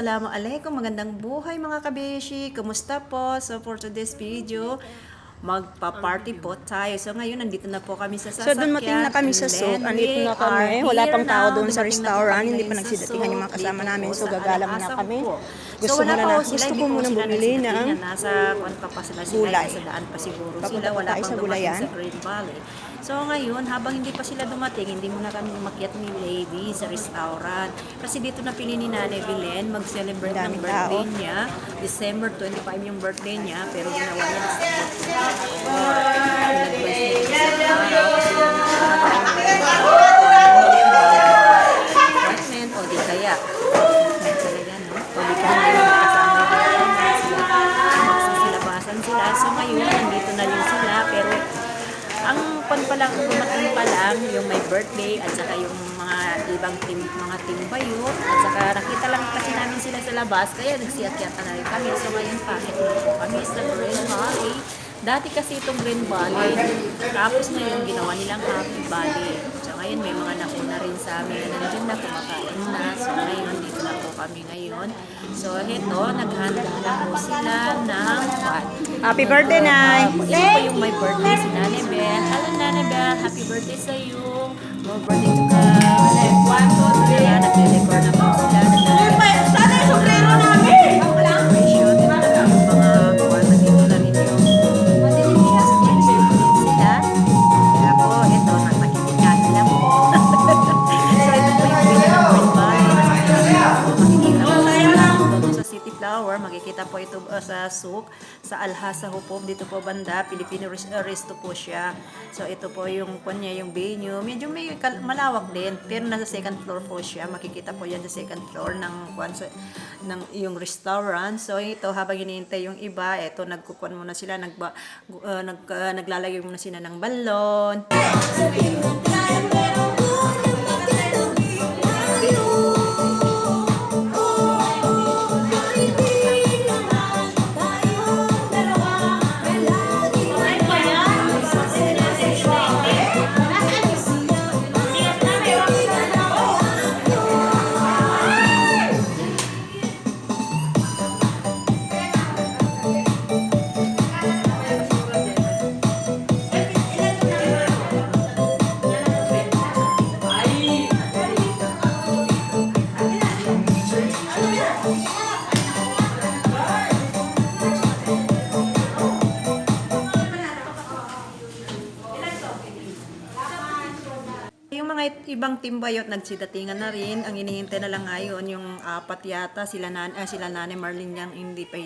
Hi, hello! Salamu alaikum, magandang buhay mga kabeshi. Kumusta po? So for today's video, magpa-party po tayo. So ngayon, nandito na po kami sa So sasakyan. dumating na kami sa souk. Andito na kami. Wala pang tao doon sa na restaurant. Hindi pa nagsidatingan yung mga kasama namin. So sa gagala muna Al-Asam kami. Gusto so, wala na- gusto ko muna bumili ng Nasa kwan pa pa sila sila gulay. sa daan pa siguro sila. Wala pang sa dumating gulayan. sa Green Valley. So ngayon, habang hindi pa sila dumating, hindi muna kami umakyat ni Lady sa restaurant. Kasi dito na pinili ni Nanay Belen mag-celebrate ng birthday niya. December 25 yung birthday niya, pero ginawa niya December 24. Nag-bless niya sa lang dumating pa lang yung may birthday at saka yung mga ibang team mga team bayo at saka nakita lang kasi namin sila sa labas. Kaya nagsiakyatan na rin kami. So ngayon pakit na kami sa Green Valley Dati kasi itong Green Valley, tapos ngayon ginawa nilang Happy Valley. So ngayon may mga nauna rin sa amin na nandiyan na kumakain na. So ngayon dito na po kami ngayon. So ito, naghanda na po sila ng what? Happy birthday, Nay! Ito po yung my birthday si Nane Beth. Hello Nane Beth, happy birthday sa iyo. More birthday to come. One, two, three. Nagre-record na po Makikita po ito uh, sa Souk, sa Alhasa Hupov. Dito po banda, Filipino uh, resto po siya. So, ito po yung kanya, yung venue. Medyo may malawak din, pero nasa second floor po siya. Makikita po yan sa second floor ng, kwan, sa, ng yung restaurant. So, ito, habang hinihintay yung iba, ito, nagkukuan muna sila, nagba, uh, nag, uh, naglalagay muna sila ng balon. Ibang timbayot nagsidatingan na rin. Ang inihintay na lang ngayon yung apat yata sila nan ah, sila Nane Marlene yang hindi pa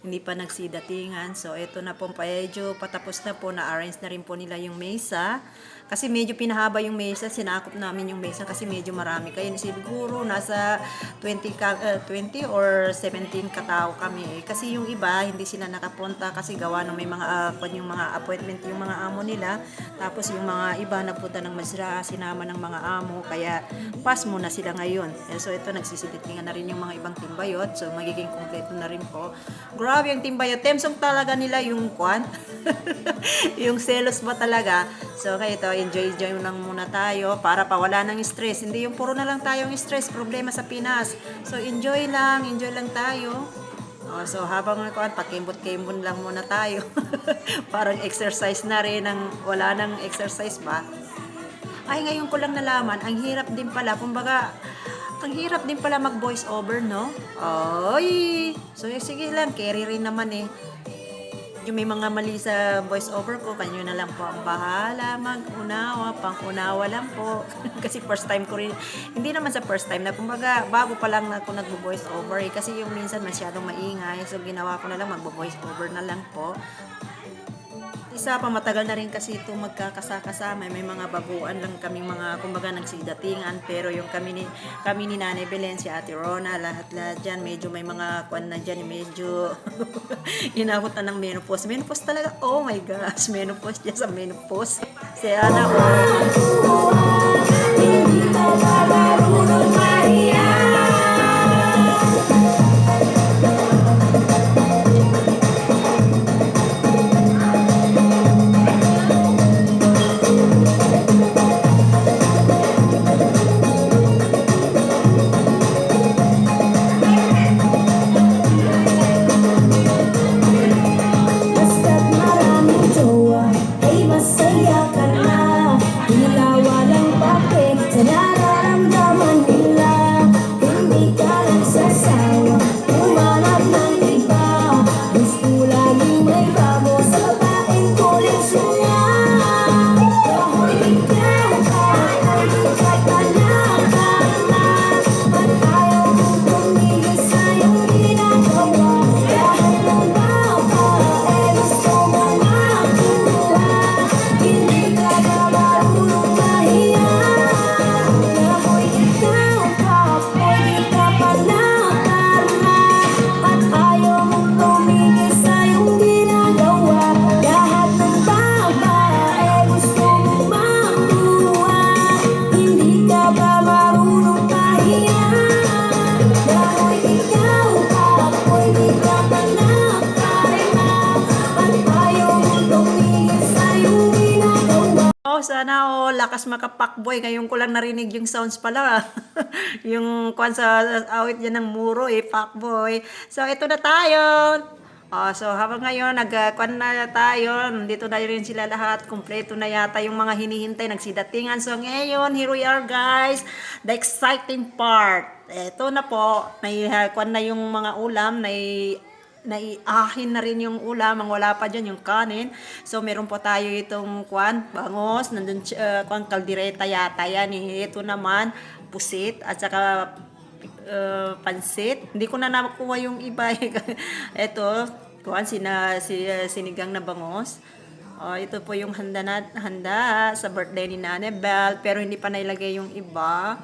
hindi pa nagsidatingan. So ito na po medyo patapos na po na arrange na rin po nila yung mesa. Kasi medyo pinahaba yung mesa, sinakop namin yung mesa kasi medyo marami kayo. Siguro nasa 20 ka, eh, 20 or 17 katao kami. Eh, Kasi yung iba hindi sila nakapunta kasi gawa ng may mga kwan yung mga appointment yung mga amo nila. Tapos yung mga iba nagpunta ng Masra, sinama ng mga amo kaya pass muna sila ngayon. Eh, So ito nagsisitingan na rin yung mga ibang timbayot. So magiging kompleto na rin po. Grabe ang timbayot. Temsong talaga nila yung kwan. yung selos ba talaga. So kaya ito, enjoy-enjoy lang muna tayo para pawala ng stress. Hindi yung puro na lang tayong stress, problema sa Pinas. So enjoy lang, enjoy lang tayo. Oh, so habang kuan pakimbot-kimbon lang muna tayo. Parang exercise na rin ang wala nang exercise ba? Ay ngayon ko lang nalaman, ang hirap din pala, kumbaga ang hirap din pala mag voice over, no? Ay, so sige lang, carry rin naman eh yung may mga mali sa voice over ko, kanyo na lang po ang bahala mag-unawa, pang-unawa lang po. kasi first time ko rin, hindi naman sa first time na, kumbaga, bago pa lang ako nag-voice over, eh, kasi yung minsan masyadong maingay, so ginawa ko na lang, mag-voice over na lang po. Isa pa, matagal na rin kasi ito magkakasakasama. May mga baguan lang kaming mga, kumbaga, nagsidatingan. Pero yung kami ni, kami ni Nanay Belen, si Ate Rona, lahat-lahat dyan, medyo may mga kwan na dyan, medyo inabot na ng menopause. Menopause talaga, oh my gosh, menopause dyan sa menopause. Si Ana, oh. Sana all, lakas makapakboy. Ngayon ko lang narinig yung sounds pala. yung kwan sa awit niya ng muro eh, pakboy. So, ito na tayo. Ah, so habang ngayon nagkwan na tayo, nandito na rin sila lahat, kumpleto na yata yung mga hinihintay, nagsidatingan. So ngayon, here we are guys, the exciting part. Ito na po, may uh, kwan na yung mga ulam, nai naiahin na rin yung ulam, ang wala pa dyan yung kanin. So meron po tayo itong kwan, bangos, nandun uh, kwan kaldireta yata yan. Eh. Ito naman, pusit, at saka uh, pansit. Hindi ko na nakuha yung iba. ito, kuhan, sina, si, sinigang na bangos. Oh, ito po yung handa na, handa sa birthday ni Nane Bell, pero hindi pa nailagay yung iba.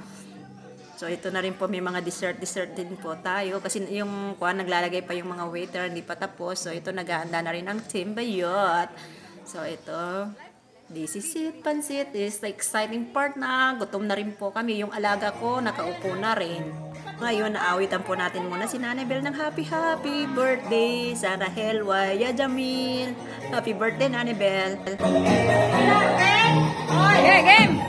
So ito na rin po may mga dessert dessert din po tayo kasi yung kuha naglalagay pa yung mga waiter hindi pa tapos. So ito naghahanda na rin ang team bayot. So ito This is it, pansit. Is the exciting part na. Gutom na rin po kami. Yung alaga ko, nakaupo na rin. Ngayon, naawitan po natin muna si Nanay Bel ng happy, happy birthday. Sana Helwa, Ya Jamil. Happy birthday, Nanay Bel. Okay, game!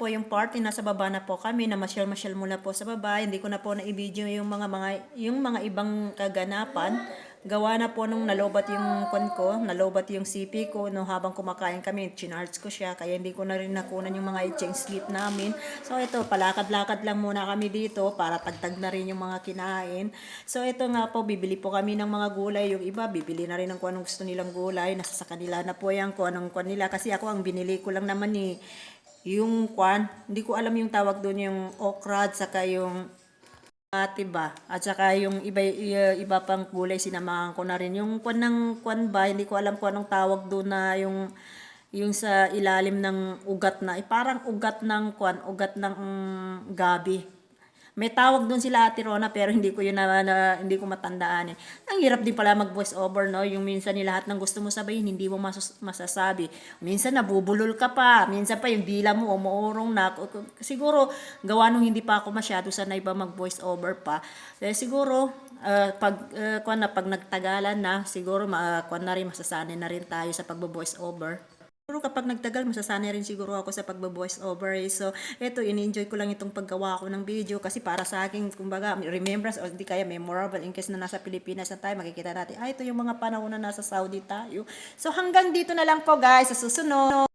Po yung party. Nasa baba na po kami. Namasyal-masyal muna po sa baba. Hindi ko na po na-video yung mga, mga, yung mga ibang kaganapan. Gawa na po nung nalobat yung kon ko, nalobat yung CP ko, no, habang kumakain kami, chinarts ko siya, kaya hindi ko na rin nakunan yung mga i-change sleep namin. So ito, palakad-lakad lang muna kami dito para tagtag na rin yung mga kinain. So ito nga po, bibili po kami ng mga gulay, yung iba, bibili na rin ng kung anong gusto nilang gulay, nasa sa kanila na po yan, kung anong kung nila, kasi ako ang binili ko lang naman ni yung kwan, hindi ko alam yung tawag doon, yung okra, at saka yung ate ba? At saka yung iba, i- iba pang gulay, sinamahan ko na rin. Yung kwan ng kwan ba, hindi ko alam kung anong tawag doon na yung yung sa ilalim ng ugat na, eh, parang ugat ng kwan, ugat ng mm, gabi. May tawag doon sila Ate Rona pero hindi ko yun na, na- hindi ko matandaan eh. Ang hirap din pala mag voice over no, yung minsan ni lahat ng gusto mo sabihin hindi mo masus- masasabi. Minsan nabubulol ka pa, minsan pa yung dila mo umuurong na. Siguro gawa nung hindi pa ako masyado sanay ba mag voice over pa. Eh, siguro uh, pag uh, kwan na pag nagtagalan na, siguro ma kwan na rin masasanay na rin tayo sa pagbo-voice over. Siguro kapag nagtagal, masasanay rin siguro ako sa pagbo-voice over. eh. So, eto, ini-enjoy ko lang itong paggawa ko ng video kasi para sa akin, kumbaga, remembrance o hindi kaya memorable in case na nasa Pilipinas na tayo, makikita natin, ah, ito yung mga panahon na nasa Saudi tayo. So, hanggang dito na lang po guys, sa susunod.